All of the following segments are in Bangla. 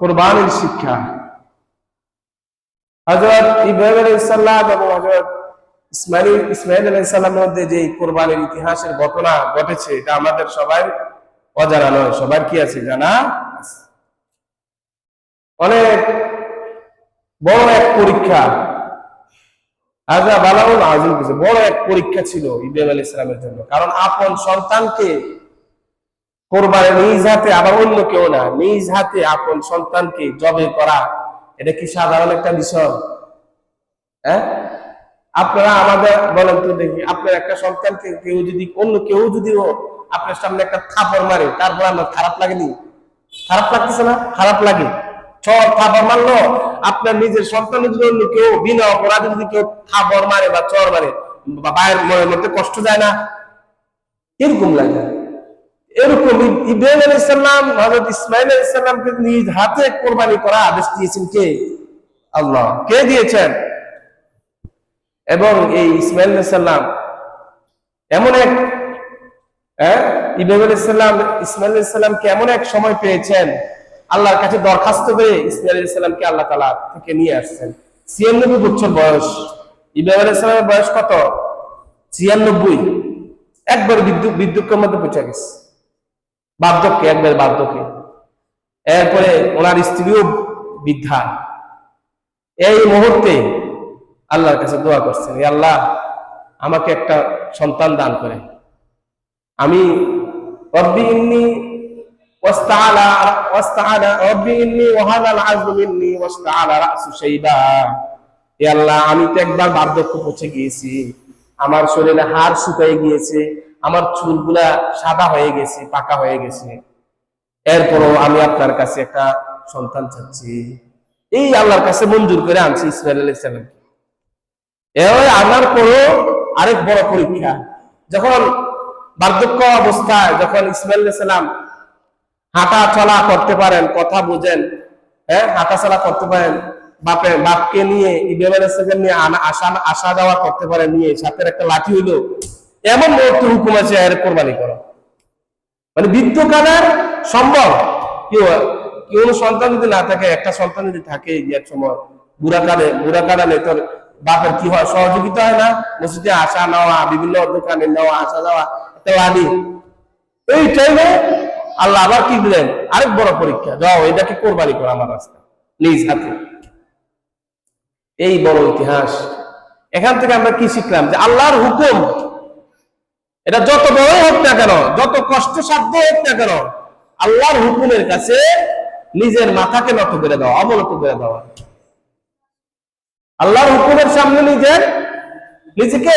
কোরবানির শিক্ষা। হজরত ইব্রাহিম আলাইসাল্লাম এবং হজরত ইসমাইল ইসমাইল আলাইসাল্লামের মধ্যে যে কোরবানির ইতিহাসের ঘটনা ঘটেছে, এটা আমাদের সবাই অজানা নয়। সবার কি আছে জানা? অনেক বড় এক পরীক্ষা। আজা বালাউল আজিম বড় এক পরীক্ষা ছিল ইব্রাহিম আলী ইসলামের জন্য। কারণ আপন সন্তানকে কোরবানি নিজ হাতে, আবার অন্য কেউ না। নিজ হাতে আপন সন্তানকে জবে করা, এটা কি সাধারণ একটা বিষয়? হ্যাঁ? আপনারা আমাদের, বলেন তো দেখি, আপনার একটা সন্তানকে কেউ যদি, অন্য কেউ যদি আপনার সামনে একটা থাপড় মারে, তারপর আমার খারাপ লাগেনি? খারাপ লাগতেছে না? খারাপ লাগে। চর থাপড় মারলো, আপনার নিজের সন্তানের যদি অন্য কেউ, বিনা অপরাধে যদি কেউ থাপড় মারে বা চর মারে, বা পায়ের মনের মধ্যে কষ্ট যায় না? এরকম লাগে? এরকম ইব্রাহিম আলাইহিস সালাম, হযরত ইসমাইল আলাইহিস সালামকে নিজ হাতে কোরবানি করা আদেশ দিয়েছেন কে? আল্লাহ। কে দিয়েছেন? এবং এই ইসমাইল আলাইহিস সালাম এমন এক হ্যাঁ? ইব্রাহিম আলাইহিস সালাম ইসমাইল আলাইহিস সালামকে এমন এক সময় পেয়েছেন, আল্লাহর কাছে দরখাস্ত করে ইসমাইল আলাইহিস সালামকে আল্লাহ তাআলা থেকে নিয়ে আসছেন। 96 বছর বয়স। ইব্রাহিম আলাইহিস সালামের বয়স কত? 96 একবার বিদ্যুৎ বিদ্যুৎকের মধ্যে পৌঁছে গেছে। বার্ধক্যে, একবার বার্ধক্যে। এরপরে ওনার স্ত্রীও বৃদ্ধা। এই মুহূর্তে আল্লাহর কাছে দোয়া করছেন, "হে আল্লাহ, আমাকে একটা সন্তান দান করে। আমি আমি তো একবার বার্ধক্য পৌঁছে গিয়েছি। আমার শরীরে হাড় শুকিয়ে গিয়েছে। আমার চুলগুলা সাদা হয়ে গেছে, পাকা হয়ে গেছে। এরপরও আমি আপনার কাছে একটা সন্তান চাচ্ছি। এই আল্লাহর কাছে মঞ্জুর করে আনছি ইসমাইল এর আনার পরও আরেক বড় পরীক্ষা। যখন বার্ধক্য অবস্থায় যখন ইসমাইল হাঁটা চলা করতে পারেন, কথা বুঝেন হ্যাঁ হাঁটা চলা করতে পারেন, বাপে, বাপকে নিয়ে, ইব্রাহিম নিয়ে আসা আসা যাওয়া করতে পারেন, নিয়ে সাথে একটা লাঠি হইল এমন মুহূর্তে হুকুম আছে, এর কোরবানি করো। মানে বৃদ্ধকালের সম্ভব? কেউ কেউ সন্তান যদি না থাকে, একটা সন্তান যদি থাকে এক সময় বুড়া কালে বুড়া কালে তোর বাপের কি হয়? সহযোগিতা হয় না? মসজিদে আসা, নেওয়া, বিভিন্ন দোকানে নেওয়া, আসা, যাওয়া, একটা লাদি এই টাইমে আল্লাহ আবার কি দিলেন? আরেক বড় পরীক্ষা। যাও, এটাকে কোরবানি করো আমার রাস্তা, নিজ হাতে। এই বড় ইতিহাস। এখান থেকে আমরা কি শিখলাম? যে আল্লাহর হুকুম এটা যত বড় হোক না কেন, যত কষ্টসাধ্য হোক না কেন, আল্লাহর হুকুমের কাছে নিজের মাথাকে নত করে দেওয়া অবনত করে দেওয়া আল্লাহর হুকুমের সামনে নিজের, নিজেকে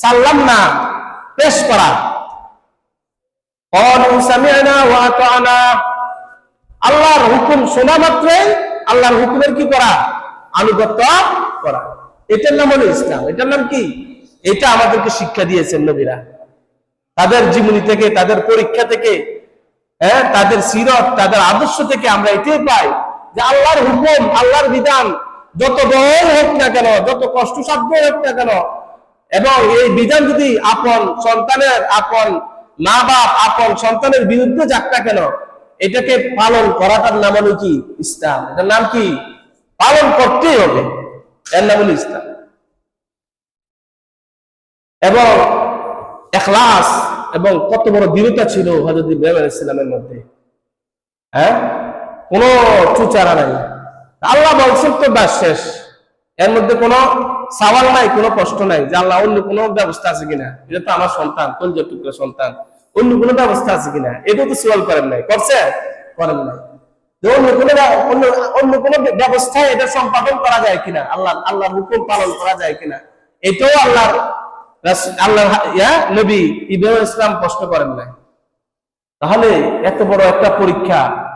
সাল্লাম না, পেশ করা। আল্লাহর হুকুম শোনা মাত্রই আল্লাহর হুকুমের কি করা? আনুগত্য করা। এটার নাম হলো ইসলাম। এটার নাম কি? এটা আমাদেরকে শিক্ষা দিয়েছেন নবীরা। তাদের জীবনী থেকে, তাদের পরীক্ষা থেকে হ্যাঁ তাদের সিরত, তাদের আদর্শ থেকে আমরা এটাই পাই যে আল্লাহর হুকুম, আল্লাহর বিধান যত বড় হোক না কেন, যত কষ্টসাধ্য হোক না কেন, এবং এই বিধান যদি আপন সন্তানের, আপন মা বাপ আপন সন্তানের বিরুদ্ধে যাক না কেন, এটাকে পালন করাটার নাম হলো কি? ইসলাম। এটার নাম কি? পালন করতেই হবে। এর নাম হলো ইসলাম। এবং এখলাস এবং কত বড় দৃঢ়তা ছিল হজরত ইব্রাহিম আলাইহিস সালামের মধ্যে। হ্যাঁ? কোনো চুচারা নাই। আল্লাহ বলছেন তো ব্যাস শেষ। এর মধ্যে কোনো সওয়াল নাই, কোনো কষ্ট নাই যে আল্লাহ অন্য কোনো ব্যবস্থা আছে কিনা। এটা তো আমার সন্তান কঞ্জ টুকরো সন্তান। অন্য কোনো ব্যবস্থা আছে কিনা? এটা তো সওয়াল করেন নাই। করছে? করেন নাই। অন্য কোনো অন্য কোনো ব্যবস্থায় এটা সম্পাদন করা যায় কিনা? আল্লাহ, আল্লাহর হুকুম পালন করা যায় কিনা? এটাও আল্লাহর রাস- আল্লাহর হা- ইয়া, নবী ইব্রাহিম ইসলাম প্রশ্ন করেন নাই। তাহলে এত বড় একটা পরীক্ষা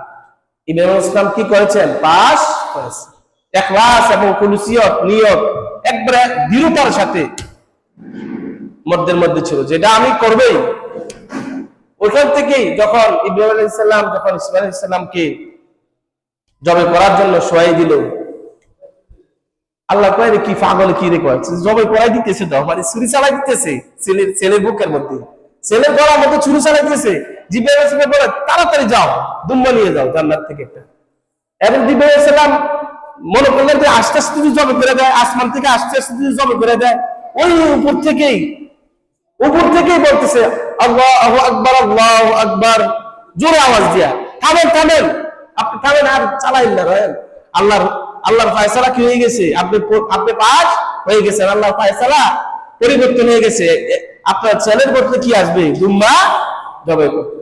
ইমাম ইসলাম কি করেছেন? পাস করেছেন। এখলাস এবং কুলুসিয়ত, নিয়ত, একবারে দৃঢ়তার সাথে মধ্যের মধ্যে ছিল। যেটা আমি করবেই। ওইখান থেকেই যখন ইব্রাহিম আলাইহিস সালাম, যখন ইসমাইল আলাইহিস সালামকে জবে করার জন্য সোয়াই দিল আল্লাহ কয় কি পাগল, কি রে কয়? জবে করাই দিতেছে তো মানে ছুরি চালাই দিতেছে ছেলের ছেলের বুকের মধ্যে। ছেলের গলার মধ্যে ছুরি চালাই দিতেছে তাড়াতাড়ি যাও, দুম্বা নিয়ে যাও জান্নাত থেকে একটা। এবং সালাম মনে করলেন যে আস্তে আস্তে যদি জবে করে দেয়, আসমান থেকে আস্তে আস্তে যদি জবে করে দেয়, ওই উপর থেকেই উপর থেকেই বলতেছে, আল্লাহ আকবার আল্লাহ আকবার। জোরে আওয়াজ দিয়া, থামেন থামেন। আপনি, থামেন, আর চালাইন না, রয়েন। আল্লাহর আল্লাহর ফায়সালা কি হয়ে গেছে? আপনি আপনি পাস হয়ে গেছেন, আল্লাহর ফায়সালা পরিবর্তন হয়ে গেছে। আপনার ছেলের করতে কি আসবে? দুম্বা জবাই করতে।